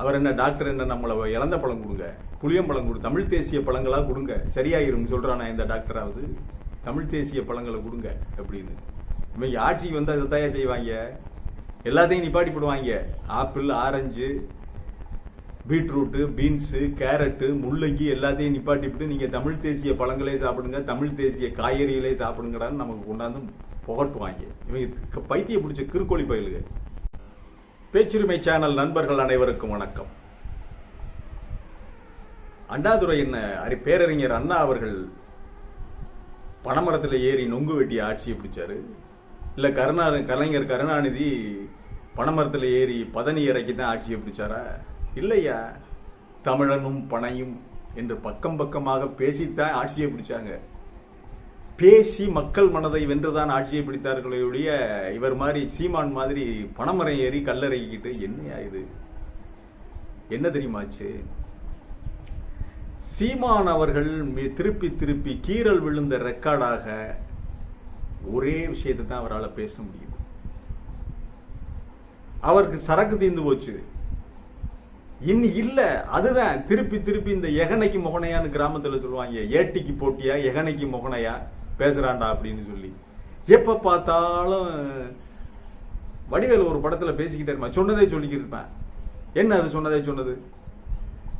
அவர் என்ன டாக்டர் என்ன நம்மளை இழந்த பழம் கொடுங்க. புளியம்பழம் கொடு தமிழ் தேசிய பழங்களாக கொடுங்க. சரியாயிரும் சொல்கிறானா இந்த டாக்டராவது? தமிழ் தேசிய பழங்களை கொடுங்க அப்படின்னு. இவங்க ஆட்சி வந்து அதை தயார் செய்வாங்க. எல்லாத்தையும் நிப்பாட்டி போடுவாங்க. Apple orange beetroot beans carrot முள்ளங்கி எல்லாத்தையும் நிப்பாட்டிவிட்டு நீங்கள் தமிழ் தேசிய பழங்களே சாப்பிடுங்க தமிழ் தேசிய காய்கறிகளே சாப்பிடுங்கடான்னு நமக்கு கொண்டாந்து புகட்டுவாங்க. இவங்க பைத்திய பிடிச்ச கிருக்கோழி பயிலுங்க பேச்சுரிமை சேனல் நண்பர்கள் அனைவருக்கும் வணக்கம். அண்ணாதுரை என்ன அரி பேரறிஞர் அண்ணா அவர்கள் பணமரத்தில் ஏறி நொங்கு வெட்டி ஆட்சியை பிடிச்சாரு? இல்லை கருணா கலைஞர் கருணாநிதி பணமரத்தில் ஏறி பதனி இறக்கி தான் ஆட்சியை பிடிச்சாரா? இல்லையா? தமிழனும் பனையும் என்று பக்கம் பக்கமாக பேசித்தான் ஆட்சியை பிடிச்சாங்க. பேசி மக்கள் மனதை வென்றுதான் ஆட்சியை பிடித்தார்களே ஒழிய இவர் மாதிரி சீமான் மாதிரி பணமரம் ஏறி கல்லறைக்கிட்டு என்னையா இது என்ன தெரியுமாச்சு? சீமான் அவர்கள் திருப்பி திருப்பி கீறல் விழுந்த ரெக்கார்டாக ஒரே விஷயத்தை தான் அவரால் பேச முடியும் அவருக்கு சரக்கு தீர்ந்து போச்சு. இனி இல்ல அதுதான். திருப்பி திருப்பி இந்த எகனைக்கு மொகனையான்னு கிராமத்துல சொல்லுவாங்க. ஏட்டிக்கு போட்டியா எகனைக்கு மொகனையா? பேசுகிறான்டா அப்படின்னு சொல்லி. எப்போ பார்த்தாலும் வடிவேல் ஒரு படத்தில் பேசிக்கிட்டே இருப்பேன். சொன்னதே சொல்லிக்கிட்டு இருப்பேன். என்ன அது சொன்னதே சொன்னது?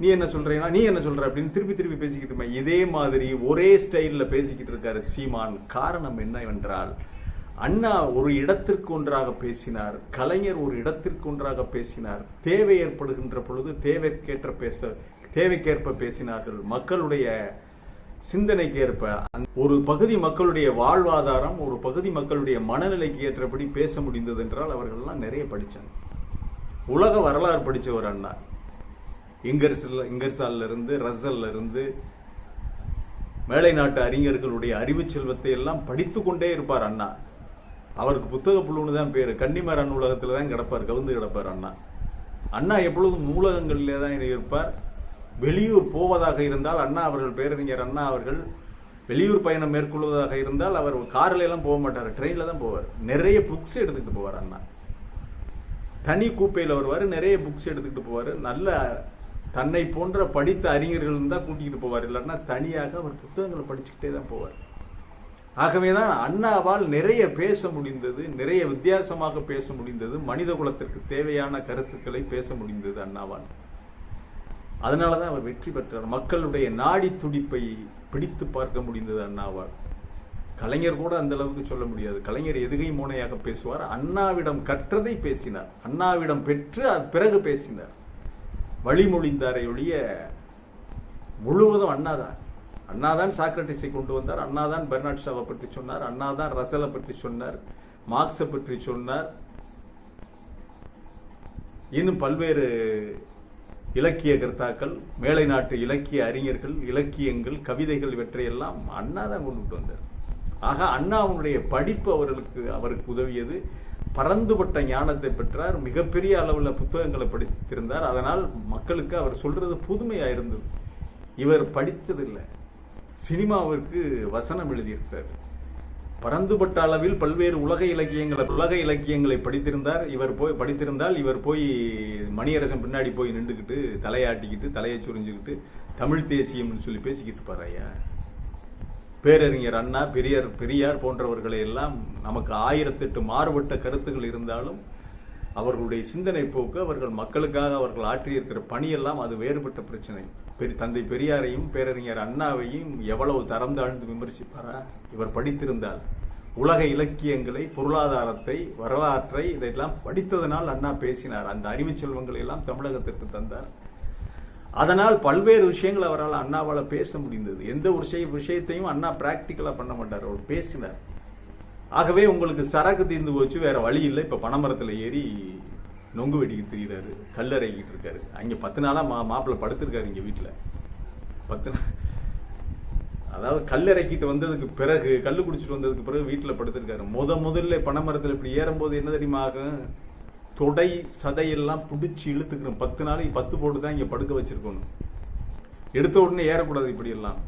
நீ என்ன சொல்றீனா நீ என்ன சொல்ற அப்படின்னு திருப்பி திருப்பி பேசிக்கிட்டு இருப்பேன். இதே மாதிரி ஒரே ஸ்டைலில் பேசிக்கிட்டு இருக்காரு சீமான். காரணம் என்னவென்றால் அண்ணா ஒரு இடத்திற்கு ஒன்றாக பேசினார் கலைஞர் ஒரு இடத்திற்கு ஒன்றாக பேசினார் தேவை ஏற்படுகின்ற பொழுது தேவைக்கேற்ற பேச தேவைக்கேற்ப பேசினார்கள். மக்களுடைய சிந்தனைக்கு ஏற்ப ஒரு பகுதி மக்களுடைய வாழ்வாதாரம் ஒரு பகுதி மக்களுடைய மனநிலைக்கு ஏற்றபடி பேச முடிந்தது என்றால் அவர்கள்லாம் நிறைய படிச்சாங்க. உலக வரலாறு படிச்சவர் அண்ணா. இங்கர்ஸ்ல இங்கர்சால்ல இருந்து ரசல்ல இருந்து மேலை நாட்டு அறிஞர்களுடைய அறிவு செல்வத்தை எல்லாம் படித்து கொண்டே இருப்பார் அண்ணா. அவருக்கு புத்தக புழுன்னு தான் பேரு. கன்னிமர உலகத்தில் தான் கிடப்பார் கவுந்து கிடப்பார் அண்ணா. அண்ணா எப்பொழுதும் நூலகங்களிலே தான் இருப்பார். வெளியூர் போவதாக இருந்தால் அண்ணா அவர்கள் பேரறிஞர் அண்ணா அவர்கள் வெளியூர் பயணம் மேற்கொள்வதாக இருந்தால் அவர் கார்ல எல்லாம் போக மாட்டார் ட்ரெயினில் தான் போவார். நிறைய புக்ஸ் எடுத்துக்கிட்டு போவார் அண்ணா. தனி கூப்பையில் வருவார் நிறைய புக்ஸ் எடுத்துக்கிட்டு போவார். நல்ல தன்னை போன்ற படித்த அறிஞர்கள் தான் கூட்டிக்கிட்டு போவார். இல்லைன்னா தனியாக அவர் புத்தகங்களை படிச்சுக்கிட்டே தான் போவார். ஆகவே தான் அண்ணாவால் நிறைய பேச முடிந்தது நிறைய வித்தியாசமாக பேச முடிந்தது மனித குலத்திற்கு தேவையான கருத்துக்களை பேச முடிந்தது அண்ணாவால். அதனால தான் அவர் வெற்றி பெற்றார். மக்களுடைய நாடி துடிப்பை பிடித்து பார்க்க முடிந்தது அண்ணாவால் கலைஞர் கூட அந்த அளவுக்கு சொல்ல முடியாது. கலைஞர் எதுகை மோனையாக பேசுவார். அண்ணாவிடம் கற்றதை பேசினார். அண்ணாவிடம் பெற்று அது பிறகு பேசினார். வழிமொழிந்தாரை ஒழிய முழுவதும் அண்ணாதான். அண்ணாதான் சாக்ரட்டிஸை கொண்டு வந்தார். அண்ணாதான் பெர்னாட் ஷாவை பற்றி சொன்னார். அண்ணாதான் ரசலை பற்றி சொன்னார். மார்க்ஸை பற்றி சொன்னார். இன்னும் பல்வேறு இலக்கிய கர்த்தாக்கள் மேலை நாட்டு இலக்கிய அறிஞர்கள் இலக்கியங்கள் கவிதைகள் இவற்றையெல்லாம் அண்ணா தான் கொண்டுட்டு வந்தார். ஆக அண்ணாவுடைய படிப்பு அவர்களுக்கு அவருக்கு உதவியது. பரந்துபட்ட ஞானத்தை பெற்றார். மிகப்பெரிய அளவில் புத்தகங்களை படித்திருந்தார். அதனால் மக்களுக்கு அவர் சொல்றது புதுமையாக இருந்தது. இவர் படித்ததில்லை. சினிமாவிற்கு வசனம் எழுதியிருக்கிறார். பரந்துபட்ட அளவில் பல்வேறு உலக இலக்கியங்களை உலக இலக்கியங்களை படித்திருந்தார். இவர் போய் படித்திருந்தால் இவர் போய் மணியரசன் பின்னாடி போய் நின்றுக்கிட்டு தலையாட்டிக்கிட்டு தலையை சுரிஞ்சுக்கிட்டு தமிழ் தேசியம்னு சொல்லி பேசிக்கிட்டு இருப்பார் ஐயா. பேரறிஞர் அண்ணா பெரியார் பெரியார் போன்றவர்களை எல்லாம் நமக்கு ஆயிரத்தெட்டு மாறுபட்ட கருத்துகள் இருந்தாலும் அவர்களுடைய சிந்தனை போக்கு அவர்கள் மக்களுக்காக அவர்கள் ஆற்றியிருக்கிற பணியெல்லாம் அது வேறுபட்ட பிரச்சனை. பெரிய தந்தை பெரியாரையும் பேரறிஞர் அண்ணாவையும் எவ்வளவு தரம் தாழ்ந்து விமர்சிப்பாரா? இவர் படித்திருந்தால். உலக இலக்கியங்களை பொருளாதாரத்தை வரலாற்றை இதையெல்லாம் படித்ததனால் அண்ணா பேசினார். அந்த அறிவு செல்வங்களை எல்லாம் தமிழகத்திற்கு தந்தார். அதனால் பல்வேறு விஷயங்கள் அவரால் அண்ணாவால் பேச முடிந்தது. எந்த ஒரு விஷயத்தையும் அண்ணா பிராக்டிக்கலாக பண்ண மாட்டார். அவர் பேசினார். ஆகவே உங்களுக்கு சரக்கு தீர்ந்து போச்சு வேற வழி இல்லை. இப்ப பனைமரத்துல ஏறி நொங்கு வெடிக்கு தெரியுறாரு கல்லறைக்கிட்டு இருக்காரு. அங்க பத்து நாளா மா மாப்பிள்ளை படுத்திருக்காரு இங்க வீட்டுல பத்து நாள் அதாவது கல்லறைக்கிட்டு வந்ததுக்கு பிறகு கல் குடிச்சிட்டு வந்ததுக்கு பிறகு வீட்டுல படுத்திருக்காரு. முத முதல்ல பனைமரத்துல இப்படி ஏறும்போது என்ன தெரியுமா ஆகும்? தொடை சதையெல்லாம் பிடிச்சி இழுத்துக்கணும். பத்து நாளைக்கு பத்து போட்டு தான் இங்க படுக்க வச்சிருக்கணும். எடுத்த உடனே ஏறக்கூடாது இப்படி எல்லாம்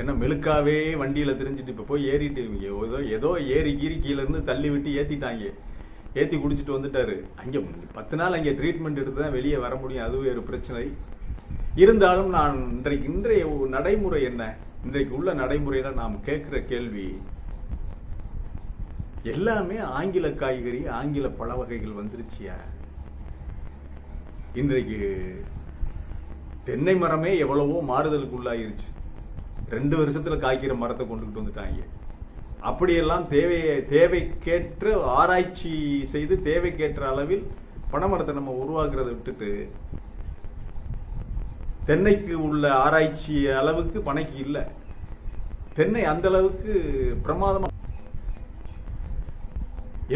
ஏன்னா மெழுக்காவே வண்டியில் தெரிஞ்சுட்டு இப்போ போய் ஏறிட்டு ஏதோ ஏதோ ஏறி கீறி கீழேருந்து தள்ளி விட்டு ஏற்றிட்டாங்க ஏற்றி குடிச்சிட்டு வந்துட்டாரு. அங்கே பத்து நாள் அங்கே ட்ரீட்மெண்ட் எடுத்து தான் வெளியே வர முடியும். அதுவே ஒரு பிரச்சனை. இருந்தாலும் நான் இன்றைக்கு இன்றைய நடைமுறை என்ன? இன்றைக்கு உள்ள நடைமுறையில் நாம் கேட்குற கேள்வி எல்லாமே ஆங்கில காய்கறி ஆங்கில பழ வகைகள் வந்துருச்சியா? இன்றைக்கு தென்னை மரமே எவ்வளவோ மாறுதலுக்கு உள்ளாயிருச்சு ரெண்டு வருஷத்துல காய்க்கிற மரத்தை கொண்டுகிட்டு வந்துட்டாங்க. அப்படியெல்லாம் தேவையை தேவைக்கேற்ற ஆராய்ச்சி செய்து தேவைக்கேற்ற அளவில் பனைமரத்தை நம்ம உருவாக்குறதை விட்டுட்டு தென்னைக்கு உள்ள ஆராய்ச்சி அளவுக்கு பனைக்கு இல்லை. தென்னை அந்த அளவுக்கு பிரமாதமாக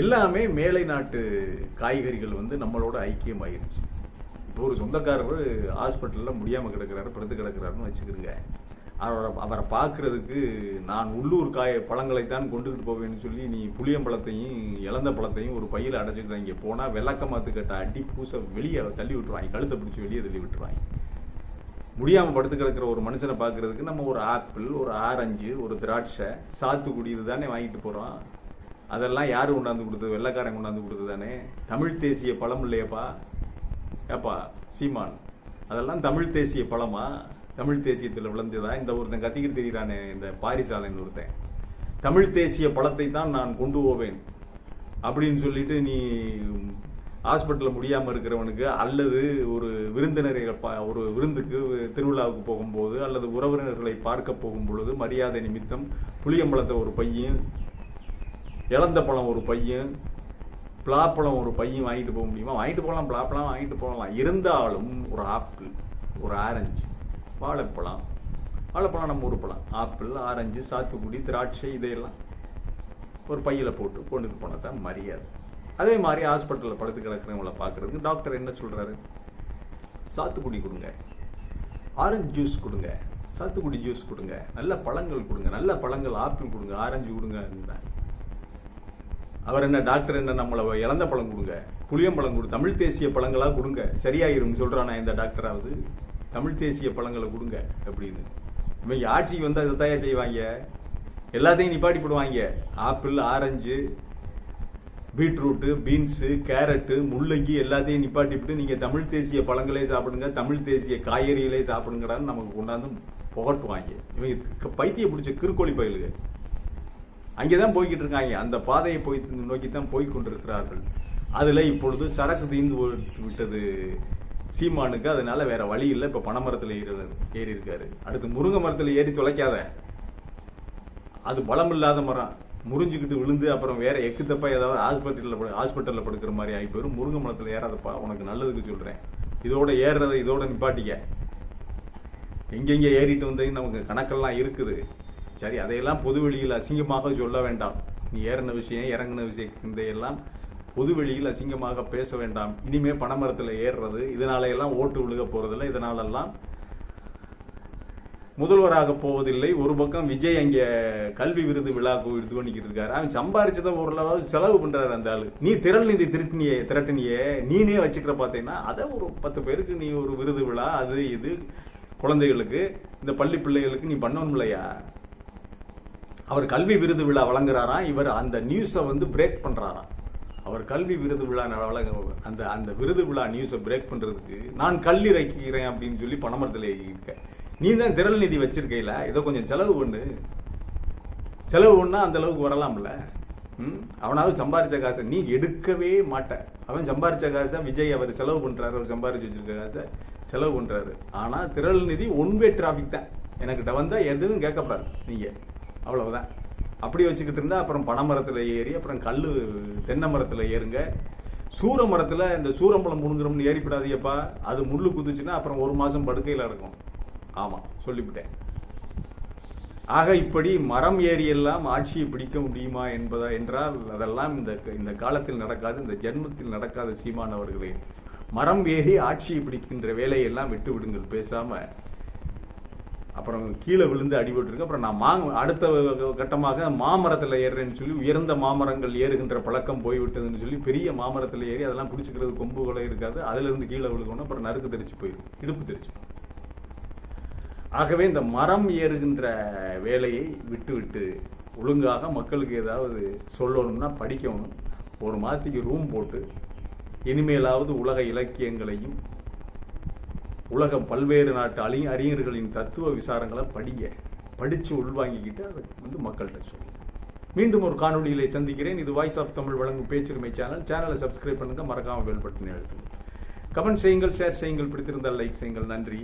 எல்லாமே மேலை நாட்டு காய்கறிகள் வந்து நம்மளோட ஐக்கியமாயிருச்சு. இப்போ ஒரு சொந்தக்காரர் ஹாஸ்பிட்டலில் முடியாமல் கிடக்கிறாரு பிறந்து கிடக்கிறாருன்னு வச்சுக்கிறீங்க அவரை அவரை பார்க்கறதுக்கு நான் உள்ளூர் காய பழங்களை தான் கொண்டுகிட்டு போவேன்னு சொல்லி நீ புளியம்பழத்தையும் இழந்த பழத்தையும் ஒரு பையில் அடைச்சிட்டு இங்கே போனால் விளக்கமாத்து கட்ட அடி பூசை வெளியே தள்ளி விட்டுருவாங்க. கழுத்தை பிடிச்சி வெளியே தள்ளி விட்டுருவாங்க. முடியாமல் படுத்து கிடக்கிற ஒரு மனுஷனை பார்க்கறதுக்கு நம்ம ஒரு ஆப்பிள் ஒரு ஆரஞ்சு ஒரு திராட்சை சாத்துக்குடி இது தானே வாங்கிட்டு போகிறோம் அதெல்லாம் யார் கொண்டாந்து கொடுத்தது? வெள்ளைக்காரன் கொண்டாந்து கொடுத்தது தானே? தமிழ் தேசிய பழம் இல்லையப்பா? ஏப்பா சீமான். அதெல்லாம் தமிழ் தேசிய பழமா? தமிழ் தேசியத்தில் விளைஞ்சதா இந்த ஒருத்தன் கத்திக்கிட்டு தெரிகிறானே இந்த பாரிசாலைன்னு ஒருத்தன். தமிழ் தேசிய பழத்தை தான் நான் கொண்டு போவேன் அப்படின்னு சொல்லிட்டு நீ ஹாஸ்பிட்டலில் முடியாமல் இருக்கிறவனுக்கு அல்லது ஒரு விருந்தினரை பா- ஒரு விருந்துக்கு திருவிழாவுக்கு போகும்போது அல்லது உறவினர்களை பார்க்க போகும் பொழுது மரியாதை நிமித்தம் புளியம்பழத்தை ஒரு பையன் இழந்த பழம் ஒரு பையன் பலாப்பழம் ஒரு பையன் வாங்கிட்டு போக முடியுமா? வாங்கிட்டு போகலாம் பலாப்பழம் வாங்கிட்டு போகலாம். இருந்தாலும் ஒரு ஆப்பிள் ஒரு ஆரஞ்சு. வாழைப்பழம் வாழைப்பழம் நம்ம ஒரு பழம் ஆப்பிள் ஆரஞ்சு சாத்துக்குடி திராட்சை இதையெல்லாம் ஒரு பையில் போட்டு கொண்டுட்டு போனதான் மரியாதை. அதே மாதிரி ஹாஸ்பிட்டலில் படுத்து கிடக்கிறவங்கள பார்க்குறதுக்கு டாக்டர் என்ன சொல்கிறாரு சாத்துக்குடி கொடுங்க. ஆரஞ்சு ஜூஸ் கொடுங்க. சாத்துக்குடி ஜூஸ் கொடுங்க. நல்ல பழங்கள் கொடுங்க. நல்ல பழங்கள் ஆப்பிள் கொடுங்க ஆரஞ்சு கொடுங்க அவர் என்ன டாக்டர் என்ன நம்மளை இழந்த பழம் கொடுங்க. புளியம்பழம் கொடு தமிழ் தேசிய பழங்களாக கொடுங்க. சரியாயிரும் சொல்கிறானா இந்த டாக்டராவது? தமிழ் தேசிய பழங்களை கொடுங்க அப்படின்னு. இவங்க ஆட்சிக்கு வந்து அதை தயார் செய்வாங்க? எல்லாத்தையும் நிப்பாட்டி போடுவாங்க. Apple orange beetroot beans carrot முள்ளங்கி எல்லாத்தையும் நிப்பாட்டிவிட்டு நீங்கள் தமிழ் தேசிய பழங்களே சாப்பிடுங்க தமிழ் தேசிய காய்கறிகளே சாப்பிடுங்கடான்னு நமக்கு கொண்டாந்து புகட்டுவாங்க. இவங்க பைத்திய பிடிச்ச கிறுக்கோழி அங்கே தான் போய்கிட்டு இருக்காங்க. அந்த பாதையை போய் நோக்கி தான் போய் கொண்டிருக்கிறார்கள். அதில் இப்பொழுது சரக்கு தீர்ந்து விட்டது சீமானுக்கு அதனால வேற வழி இல்லை. இப்ப பனைமரத்தில் ஏறி ஏறி இருக்காரு அடுத்து முருங்கை மரத்துல ஏறி தொலைக்காத. அது பலம் இல்லாத மரம். முறிஞ்சுக்கிட்டு விழுந்து அப்புறம் வேற எக்கு தப்பா ஏதாவது ஹாஸ்பிட்டலில் படு ஹாஸ்பிட்டல்ல படுக்கிற மாதிரி ஆகி போயிடும் முருங்கை மரத்துல ஏறாதப்பா உனக்கு நல்லதுக்கு சொல்றேன். இதோட ஏறுறதை இதோட நிப்பாட்டிக்க. எங்கெங்க ஏறிட்டு வந்தீங்க நமக்கு கணக்கெல்லாம் இருக்குது. சரி அதையெல்லாம் பொது வெளியில் அசிங்கமாக சொல்ல வேண்டாம். நீ ஏறின விஷயம் இறங்கின விஷயம் இதையெல்லாம் எல்லாம் வெளியில் அசிங்கமாக பேச வேண்டாம். இனிமே பனைமரத்தில் ஏறுறது இதனால எல்லாம் ஓட்டு விழுக போறதில்லை. இதனாலெல்லாம் முதல்வராக போவதில்லை. ஒரு பக்கம் விஜய் அங்கே கல்வி விருது விழா இது பண்ணிக்கிட்டு இருக்காரு. அவன் சம்பாரிச்சதை ஓரளவாவது செலவு பண்றாரு அந்த ஆளு. நீ திரள் நிதி திருட்டினியே திரட்டினியே நீனே வச்சுக்கிற பார்த்தீங்கன்னா அதை ஒரு பத்து பேருக்கு நீ ஒரு விருது விழா அது இது குழந்தைகளுக்கு இந்த பள்ளி பிள்ளைகளுக்கு நீ பண்ணணும் இல்லையா? அவர் கல்வி விருது விழா வழங்குறாராம். இவர் அந்த நியூஸை வந்து பிரேக் பண்றாராம். அவர் கல்வி விருது விழா வழங்க அந்த அந்த விருது விழா நியூஸை பிரேக் பண்ணுறதுக்கு நான் கல் இறக்கிறேன் அப்படின்னு சொல்லி பணமரத்தில் இருக்கேன் நீ தான் திரள் நிதி வச்சிருக்கையில? ஏதோ கொஞ்சம் செலவு பண்ணு செலவு பண்ணால் அந்த அளவுக்கு வரலாம்ல. ம்? அவனாவது சம்பாரிச்ச காசை நீ எடுக்கவே மாட்ட. அவன் சம்பாரிச்ச காசை விஜய் அவர் செலவு பண்ணுறாரு அவர் சம்பாரிச்சு வச்சிருக்க காசை செலவு பண்ணுறாரு ஆனால் திரள் நிதி ஒன் வே டிராபிக் தான். எனக்கிட்ட வந்தால் எதுவும் கேட்கப்படாது. நீங்கள் அவ்வளவுதான். அப்படி வச்சுக்கிட்டு இருந்தா அப்புறம் பனைமரத்துல ஏறி அப்புறம் கல்லு தென்னை மரத்துல ஏறுங்க. சூர மரத்துல இந்த சூரம்பழம் முழுங்குறோம்னு ஏறிப்படாதீப்பா அது முள்ளு குதிச்சுன்னா அப்புறம் ஒரு மாசம் படுக்கையில இருக்கும் ஆமா சொல்லிவிட்டேன். ஆக இப்படி மரம் ஏறி எல்லாம் ஆட்சியை பிடிக்க முடியுமா என்பதா என்றால் அதெல்லாம் இந்த இந்த காலத்தில் நடக்காது இந்த ஜென்மத்தில் நடக்காத சீமானவர்களே மரம் ஏறி ஆட்சியை பிடிக்கின்ற வேலையெல்லாம் விட்டு விடுங்கள் பேசாம. அப்புறம் கீழே விழுந்து அடிபட்டுருக்கு அப்புறம் நான் மாங் அடுத்த கட்டமாக மாமரத்தில் ஏறுறேன்னு சொல்லி உயர்ந்த மாமரங்கள் ஏறுகின்ற பழக்கம் போய்விட்டதுன்னு சொல்லி பெரிய மாமரத்தில் ஏறி அதெல்லாம் பிடிச்சிக்கிறது கொம்புகளே இருக்காது. அதுல இருந்து கீழே விழுகணும் அப்புறம் நறுக்கு தெரிச்சு போயிடும் இடுப்பு தெரிச்சு ஆகவே இந்த மரம் ஏறுகின்ற வேலையை விட்டு விட்டு ஒழுங்காக மக்களுக்கு ஏதாவது சொல்லணும்னா படிக்கணும். ஒரு மாதத்துக்கு ரூம் போட்டு இனிமேலாவது உலக இலக்கியங்களையும் உலக பல்வேறு நாட்டு அழி அறிஞர்களின் தத்துவ விசாரங்களை படிங்க. படித்து உள்வாங்கிக்கிட்டு அதை வந்து மக்கள்கிட்ட சொல்லுங்க மீண்டும் ஒரு காணொளியிலே சந்திக்கிறேன். இது வாய்ஸ் ஆஃப் தமிழ் வழங்கும் பேச்சுரிமை சேனல். சேனலை சப்ஸ்கிரைப் பண்ணுங்கள் மறக்காம பெல் எழுத்துங்க கமெண்ட் செய்யுங்கள் ஷேர் செய்யுங்கள். பிடித்திருந்தால் லைக் செய்யுங்கள். நன்றி.